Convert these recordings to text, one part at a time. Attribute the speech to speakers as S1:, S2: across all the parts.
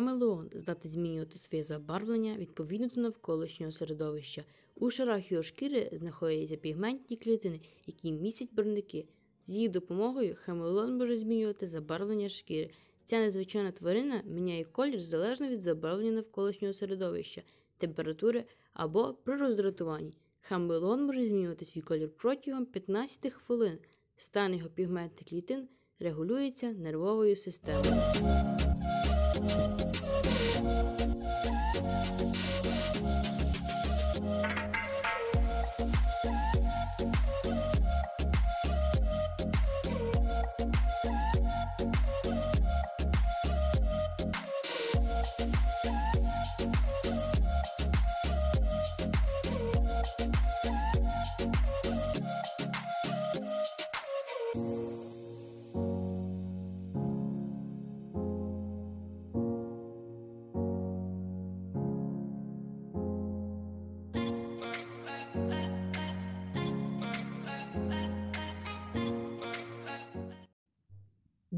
S1: Хамелеон здатний змінювати своє забарвлення відповідно до навколишнього середовища. У шарах його шкіри знаходяться пігментні клітини, які містять барвники. З їх допомогою хамелеон може змінювати забарвлення шкіри. Ця незвичайна тварина міняє колір залежно від забарвлення навколишнього середовища, температури або при роздратуванні. Хамелеон може змінювати свій колір протягом 15 хвилин. Стан його пігментних клітин регулюється нервовою системою.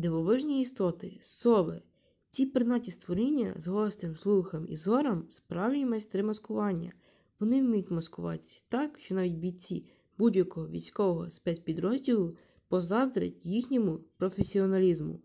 S1: Дивовижні істоти, сови. Ці пернаті створіння з гострим слухом і зором справжні майстри маскування. Вони вміють маскуватися так, що навіть бійці будь-якого військового спецпідрозділу позаздрять їхньому професіоналізму.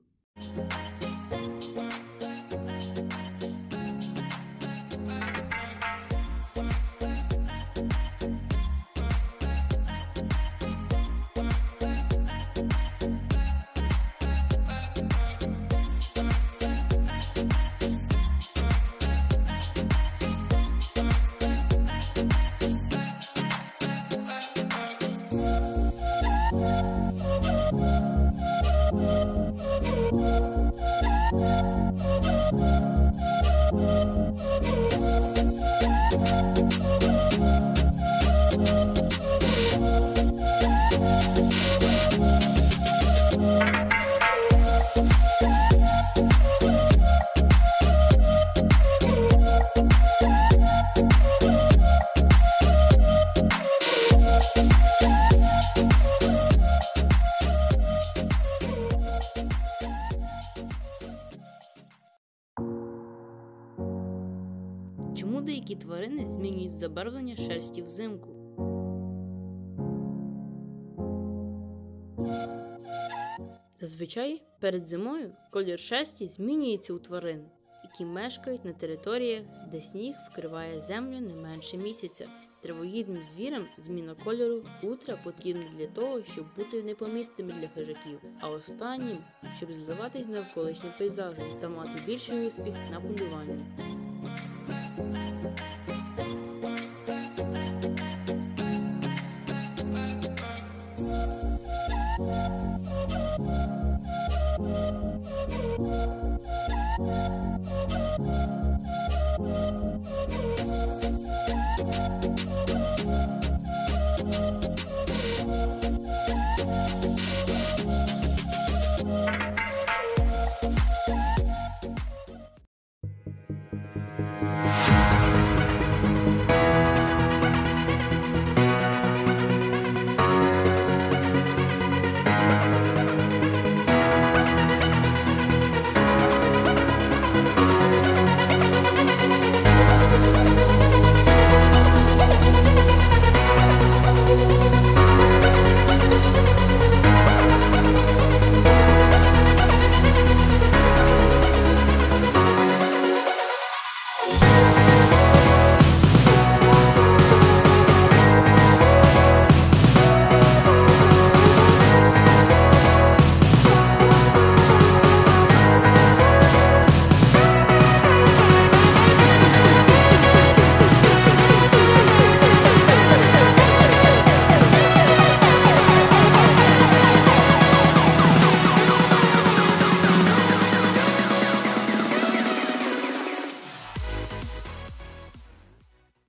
S1: Тварини змінюють забарвлення шерсті взимку? Зазвичай перед зимою колір шерсті змінюється у тварин, які мешкають на територіях, де сніг вкриває землю не менше місяця. Травоїдним звірам зміна кольору утра потрібна для того, щоб бути непомітними для хижаків, а останнім, щоб зливатись навколишнім пейзажем та мати більший успіх на полюванні.